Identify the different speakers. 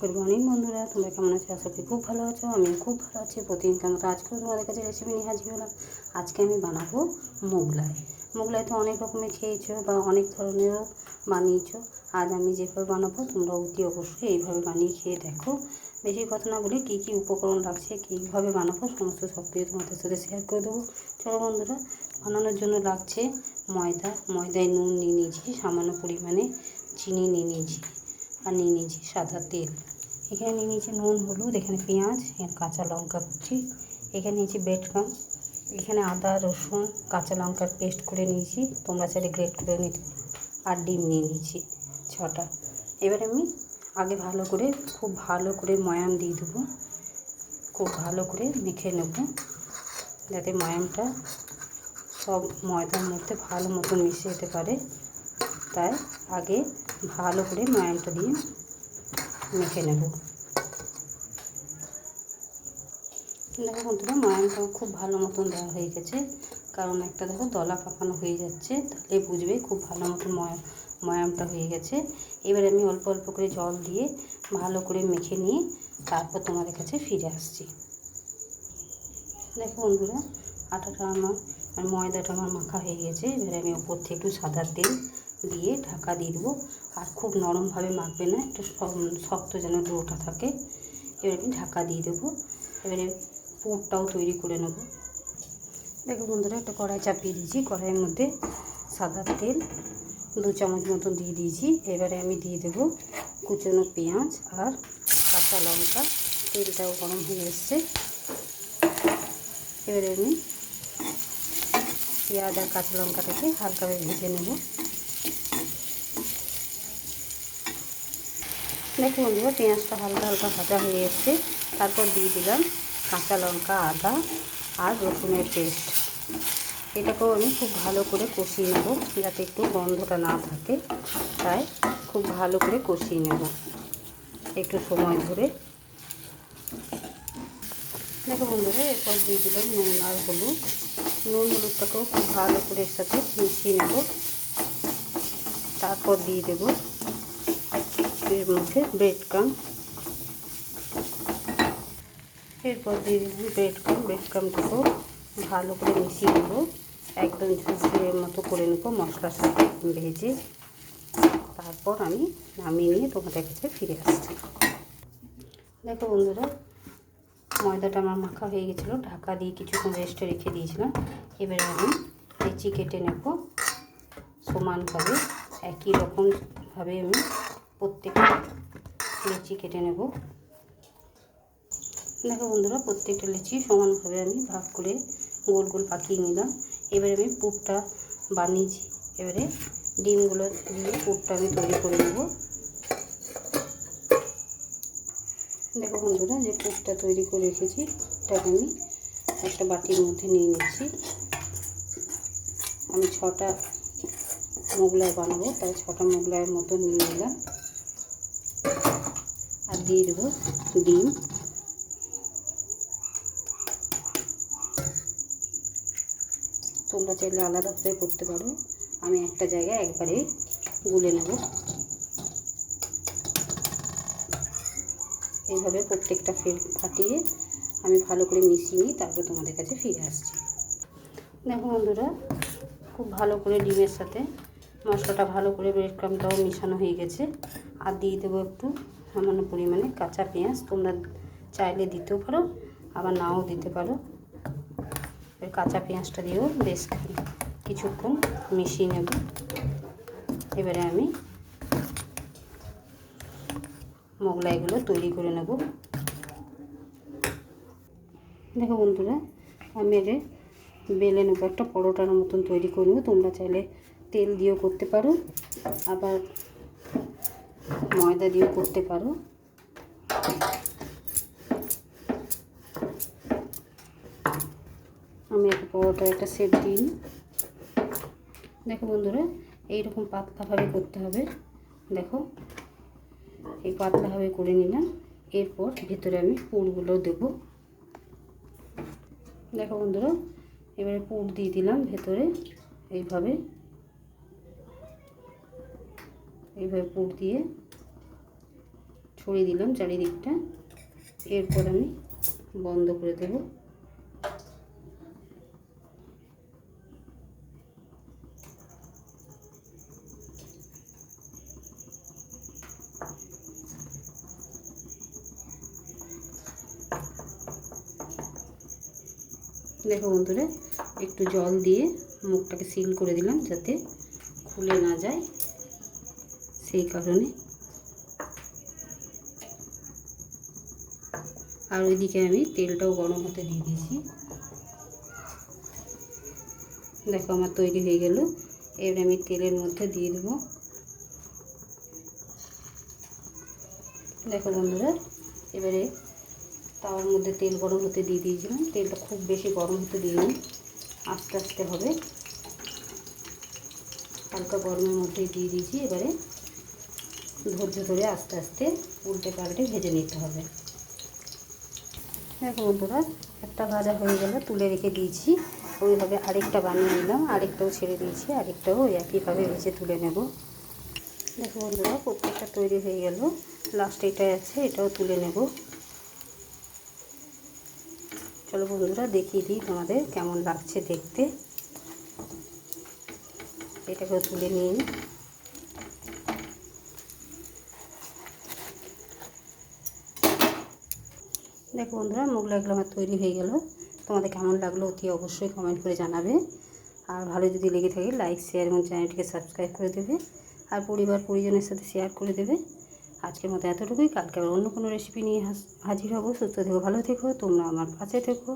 Speaker 1: Good morning বন্ধুরা। তোমরা কেমন আছো? আশা করি খুব ভালো আছো। আমি খুব ভালো আছি। প্রতিদিনকার মতো আজকেও তোমাদের কাছে রেসিপি নিয়ে হাজির হলাম। আজকে আমি বানাবো মোগলাই। মোগলাই তো অনেক রকমের খেয়েছো বা অনেক ধরনেরও বানিয়েছো। আজ আমি যেভাবে বানাবো, তোমরা অতি অবশ্যই এইভাবে বানিয়ে খেয়ে দেখো। বেশি কথা না বলে কী কী উপকরণ লাগছে, কীভাবে বানাবো, সমস্ত সব কিছু তোমাদের সাথে শেয়ার করে দেবো। চলো বন্ধুরা, বানানোর জন্য লাগছে ময়দা। ময়দায় নুন নিয়ে নিয়েছি, সামান্য পরিমাণে চিনি নিয়ে নিয়েছি। আর নিয়ে নিয়েছি সাদা তেল। এখানে নিয়ে নিয়েছি নুন, হলুদ, এখানে পেঁয়াজ কাঁচা লঙ্কা কুচি, এখানে নিয়েছি বেডকাম এখানে আদা, রসুন, কাঁচা লঙ্কার পেস্ট করে নিয়েছি, তোমরা চাইলে গ্রেট করে নিতে আর ডিম নিয়ে নিয়েছি ছটা। এবার আমি আগে ভালো করে, খুব ভালো করে ময়াম দিয়ে দেবো। খুব ভালো করে মেখে নেব, যাতে ময়ামটা সব ময়দার মধ্যে ভালো মতো মিশে যেতে পারে। তাই আগে ভালো করে ময়ামটা দিয়ে মেখে নেব। দেখো বন্ধুরা, ময়ামটা খুব ভালো মতন দেওয়া হয়ে গেছে। কারণ একটা দেখো দলা পাকানো হয়ে যাচ্ছে, তাহলে বুঝবে খুব ভালো মতন ময়া ময়ামটা হয়ে গেছে। এবারে আমি অল্প অল্প করে জল দিয়ে ভালো করে মেখে নিয়ে তারপর তোমাদের কাছে ফিরে আসছি। দেখো বন্ধুরা, আটাটা আমার ময়দাটা আমার মাখা হয়ে গেছে। এবারে আমি ওপর থেকে একটু সাদা তেল দিয়ে ঢাকা দিয়ে দেবো। আর খুব নরমভাবে মাখবে না, একটু শক্ত যেন ডোটা থাকে। এবারে আমি ঢাকা দিয়ে দেবো। এবারে পুরটাও তৈরি করে নেব। দেখো বন্ধুরা, একটা কড়াই চাপিয়ে দিয়েছি। কড়াইয়ের মধ্যে সাদা তেল দু চামচ মতো দিয়ে দিয়েছি। এবারে আমি দিয়ে দেবো কুচনো পেঁয়াজ আর কাঁচা লঙ্কা। তেলটাও গরম হয়ে এসছে। এবারে আমি পেঁয়াজ আর কাঁচা লঙ্কাটাকে হালকাভাবে ভেজে নেব। দেখুন বন্ধুরা পেঁয়াজটা হালকা হালকা ভাজা হয়ে এসছে তারপর দিয়ে দিলাম কাঁচা লঙ্কা, আদা আর রসুনের পেস্ট। এটাকেও আমি খুব ভালো করে কষিয়ে নেব, যাতে একটু গন্ধটা না থাকে। তাই খুব ভালো করে কষিয়ে নেব। একটু সময় ধরে। দেখো বন্ধুরা, এরপর দিয়ে দিলাম নুন আর হলুদ। নুন, হলুদটাকেও খুব ভালো করে এর সাথে মিশিয়ে নেব। তারপর দিয়ে দেব এর মধ্যে ব্রেড কাম। এরপর দিয়ে দেবো ব্রেড কাম ব্রেড কামটাকেও ভালো করে মিশিয়ে নেব। একদম ঝুঁঝুরের মতো করে নেব মশলার সাথে ভেজে। তারপর আমি নামিয়ে নিয়ে তোমাদের কাছে ফিরে আসছি। দেখো বন্ধুরা, ময়দাটা আমার মাখা হয়ে গেছিল। ঢাকা দিয়ে কিছুক্ষণ রেস্টে রেখে দিয়েছিলাম। এবারে আমি লেচি কেটে নেব। সমানভাবে, একই রকমভাবে আমি প্রত্যেকটা লেচি কেটে নেব। দেখো বন্ধুরা, প্রত্যেকটা লেচি সমানভাবে আমি ভাগ করে গোল গোল পাকিয়ে নিলাম। এবারে আমি পুরটা বানিয়েছি। এবারে ডিমগুলো দিয়ে পুরটা আমি তৈরি করে নেব। দেখো বন্ধুরা, যে পুরটা তৈরি করে রেখেছি, এটাকে আমি একটা বাটির মধ্যে নিয়ে নিচ্ছি। আমি ছটা মোগলাই বানাবো, তাই ছটা মোগলাইয়ের মতো নিয়ে নিলাম। দিয়ে দেবো ডিম তোমরা চাইলে আলাদা করে করতে পারো। আমি একটা জায়গায় একবারেই গুলে নেব। এইভাবে প্রত্যেকটা ফাটিয়ে আমি ভালো করে মিশিয়ে নিই তারপর তোমাদের কাছে ফিরে আসছি। দেখো বন্ধুরা, খুব ভালো করে ডিমের সাথে মশলাটা ভালো করে ব্রেড ক্রামটাও মিশানো হয়ে গেছে। আর দিয়ে দেবো একটু সামান্য পরিমাণে কাঁচা পেঁয়াজ তোমরা চাইলে দিতেও পারো, আবার নাও দিতে পারো। এর কাঁচা পেঁয়াজটা দিয়েও বেশ কিছুক্ষণ মিশিয়ে নেব। এবারে আমি মোগলাইগুলো তৈরি করে নেব। দেখো বন্ধুরা, আমি এর বেলে নেব, একটা পরোটার মতন তৈরি করে নেব তোমরা চাইলে তেল দিয়েও করতে পারো। আবার ময়দা দিয়েও করতে পারো। আমি একটা পরোটা, একটা সেট দিই। দেখো বন্ধুরা, এইরকম পাতলাভাবে করতে হবে। দেখো, এই পাতলাভাবে করে নিলাম। এরপর ভিতরে আমি পুরগুলো দেব। দেখো বন্ধুরা, এবারে পুর দিয়ে দিলাম ভেতরে, এইভাবে। এইভাবে পুর দিয়ে ছড়িয়ে দিলাম চারিদিকটা। এরপর আমি বন্ধ করে দেব। দেখো বন্ধুরা, একটু জল দিয়ে মুখটাকে সিল করে দিলাম যাতে খুলে না যায়। সেই কারণে আর ওইদিকে আমি তেলটাও গরম হতে দিয়ে দিয়েছি। দেখো আমার তৈরি হয়ে গেল। এবার আমি তেলের মধ্যে দিয়ে দেবো। দেখো বন্ধুরা, এবারে তাওয়ার মধ্যে তেল গরম হতে দিয়ে দিয়েছিলাম। তেলটা খুব বেশি গরম হতে দিইনি। আস্তে আস্তে হবে। হালকা গরমের মধ্যেই দিয়ে দিয়েছি। এবারে ধৈর্য ধরে আস্তে আস্তে উল্টে পাল্টে ভেজে নিতে হবে। দেখো বন্ধুরা একটা ভাজা হয়ে গেলে তুলে রেখে দিয়েছি। ওইভাবে আরেকটা বানিয়ে নিলাম। আরেকটাও ছেড়ে দিয়েছি, আরেকটাও ওই একইভাবে ভেজে তুলে নেব। দেখো বন্ধুরা, প্রত্যেকটা তৈরি হয়ে গেল। লাস্ট এটাই আছে, এটাও তুলে নেব। চলো বন্ধুরা, দেখিয়ে দিই তোমাদের কেমন লাগছে দেখতে। এটাকেও তুলে নিয়ে নিই দেখো বন্ধুরা মোগলাইগুলো আমার তৈরি হয়ে গেল। তোমাদের কেমন লাগল অতি অবশ্যই কমেন্ট করে জানাবে। আর ভালো যদি লেগে থাকে লাইক শেয়ার এবং চ্যানেলটিকে সাবস্ক্রাইব করে দেবে। আর পরিবার, পরিজনের সাথে শেয়ার করে দেবে। আজকের মতো এতটুকুই। কালকে আবার অন্য কোনো রেসিপি নিয়ে হাজির হব। সুস্থ থেকো, ভালো থেকো। তোমরা আমার কাছে থেকো।